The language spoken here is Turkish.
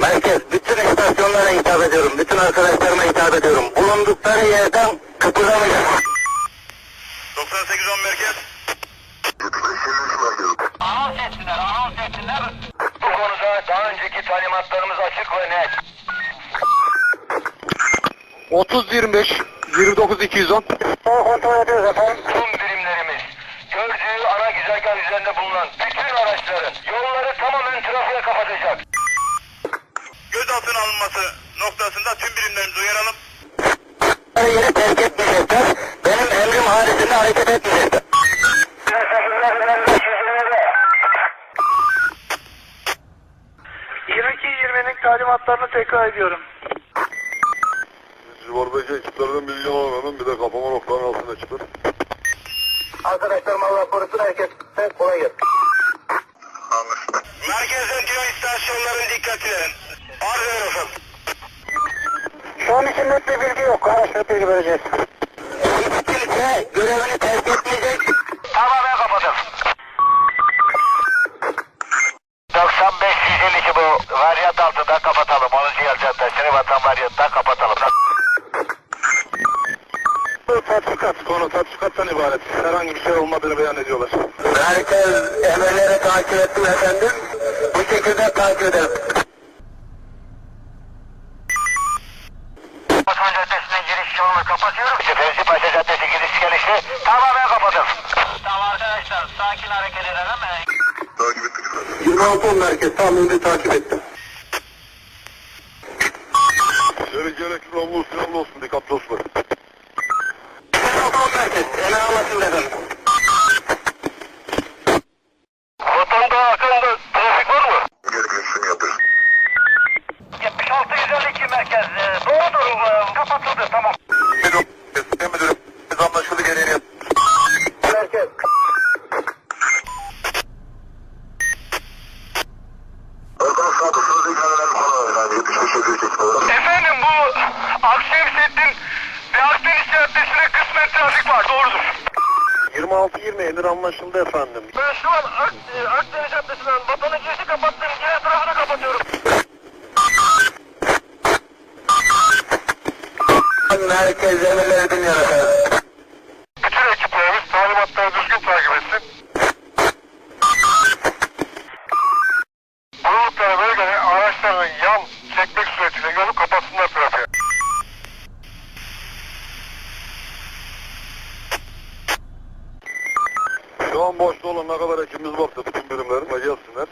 Merkez, bütün istasyonlara hitap ediyorum. Bütün arkadaşlarıma hitap ediyorum. Bulundukları yerden kıpırdamayın. 9810 merkez. Anons etsinler, anons etsinler. Bu konuda daha önceki talimatlarımız açık ve net. 30 25 29 210 Kontrol ediyoruz efendim. Tüm birimlerimiz gördüğü ana güzergah üzerinde bulunan bütün araçların yolları tamamen trafiğe kapatacak. Alınması noktasında tüm birimlerimizi uyaralım. Yeri terk etmeyecekler. Benim emrim haricinde hareket etmeyecekler. talimatlarını tekrar ediyorum. Civardaki ekiplerden bilgi alamadım. Bir de kapama noktaların altında çıktı. Arkadaşlarım Allah korusun herkes kolay gelsin. Merkezden diğer istasyonların dikkatine. Arz efendim. Şu an için net bir bilgi yok. Net bilgi vereceğiz. Hiç kimse görevini terk etmeyecek. Tamamen kapatın. 95 152 bu varyant altında kapatalım. 10. yıl caddesini vatan varyantından kapatalım. Tatbikat konu tatbikattan ibaret. Herhangi bir şey olmadığını beyan ediyorlar. Merkez emirleri takip ettim efendim. Bu şekilde takip edelim. Kapatıyorum. Fevzi Paşa Caddesi giriş gelişi tamamen kapatın. Tamam arkadaşlar sakin hareket edelim. 26 merkez tahminini takip ettim. Gerek gerek namlu olsun namlu olsun dikkatli olsun. 26 merkez. Efendim bu Akşemsettin ve Akdeniz Caddesi'ne kısmen trafik var. Doğrudur. 26 20 emir anlaşıldı efendim. Ben şu an Ak, e, Akdeniz Caddesi'nden vatana girişi kapattım. Diğer tarafını kapatıyorum. Merkez emirleri dinliyor efendim. Bütün ekiplerimiz talimatları yan çekmek suretiyle yolu kapatsınlar trafiğe. Şu an boşta olan ne kadar ekibimiz varsa bütün birimlerine gelsinler.